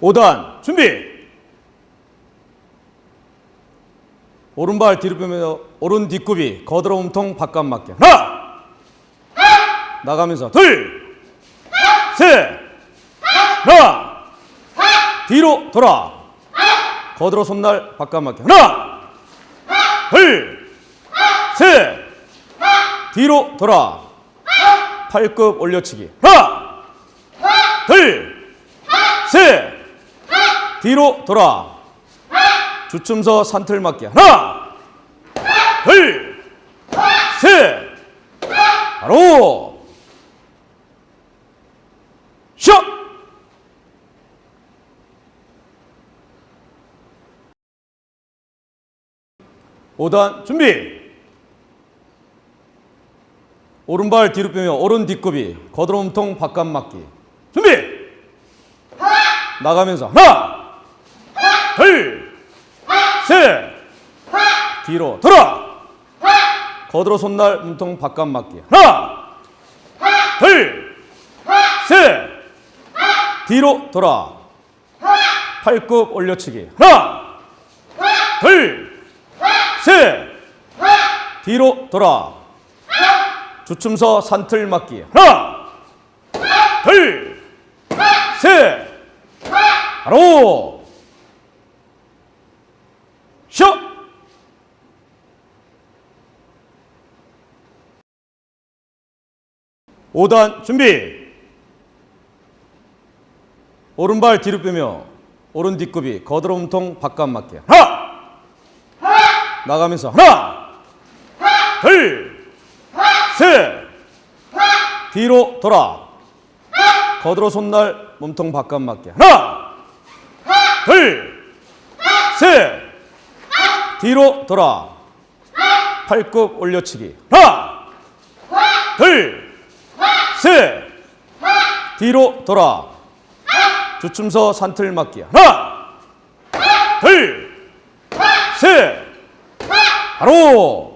5단 준비. 오른발 뒤로 빼며 오른 뒷굽이 거들어 몸통 바깥 맞게. 하나. 나가면서 둘. 셋. 하나. 뒤로 돌아. 거들어 손날 바깥 맞게. 하나. 둘. 셋. 뒤로 돌아. 팔굽 올려치기. 하나. 둘. 셋. 뒤로 돌아. 주춤서 산틀 맞기. 하나. 둘. 셋. 바로. 샷. 오단 준비. 오른발 뒤로 빼며 오른 뒷굽이 거드러 몸통 바깥 맞기. 준비. 나가면서 하나, 둘, 셋, 뒤로 돌아. 거들어 손날 몸통 바깥 맞기. 하나, 둘, 셋, 뒤로 돌아. 팔굽 올려치기. 하나, 둘, 셋, 뒤로 돌아. 주춤서 산틀 맞기. 하나, 둘, 셋, 바로 5단 준비. 오른발 뒤로 빼며 오른 뒷굽이 거드로 몸통 바깥 맞게. 하나. 하나. 나가면서 하나. 하나. 둘. 하나. 셋. 하나. 뒤로 돌아. 하나. 거드로 손날 몸통 바깥 맞게. 하나. 하나. 둘. 하나. 셋. 하나. 뒤로 돌아. 하나. 팔굽 올려치기. 하나. 하나. 둘. 셋! 뒤로 돌아. 주춤서 산틀 맞기. 하나! 둘! 셋! 바로!